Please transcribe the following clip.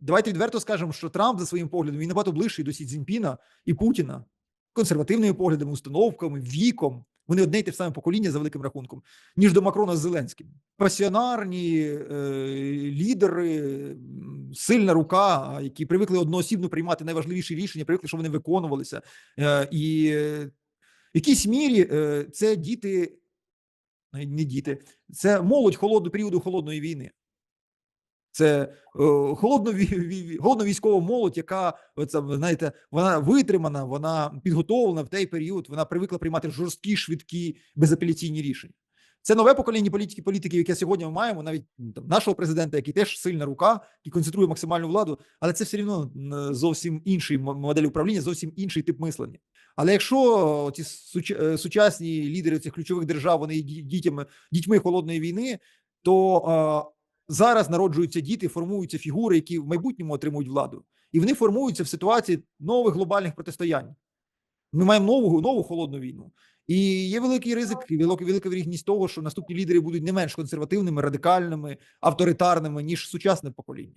давайте відверто скажемо, що Трамп за своїм поглядом він набагато ближчий до Сі Цзіньпіна і Путіна консервативними поглядами, установками, віком. Вони одне й те саме покоління за великим рахунком, ніж до Макрона з Зеленським. Пасіонарні е, лідери, сильна рука, які привикли одноосібно приймати найважливіші рішення, привикли, що вони виконувалися. Е, і е, в якійсь мірі е, це діти, не діти, це молодь холодного періоду холодної війни. Це е, холодно холодно військова молодь, яка оце, ви знаєте, вона витримана, вона підготовлена в той період. Вона привикла приймати жорсткі, швидкі, безапеляційні рішення. Це нове покоління політики, політиків, яке сьогодні ми маємо, навіть там, нашого президента, який теж сильна рука, який концентрує максимальну владу, але це все рівно зовсім інший модель управління, зовсім інший тип мислення. Але якщо ці е, сучасні лідери цих ключових держав, вони є ді- дітями, дітьми холодної війни, то е, зараз народжуються діти, формуються фігури, які в майбутньому отримують владу, і вони формуються в ситуації нових глобальних протистоянь. Ми маємо нову нову холодну війну, і є великий ризик, і велика вірогідність того, що наступні лідери будуть не менш консервативними, радикальними, авторитарними ніж сучасне покоління.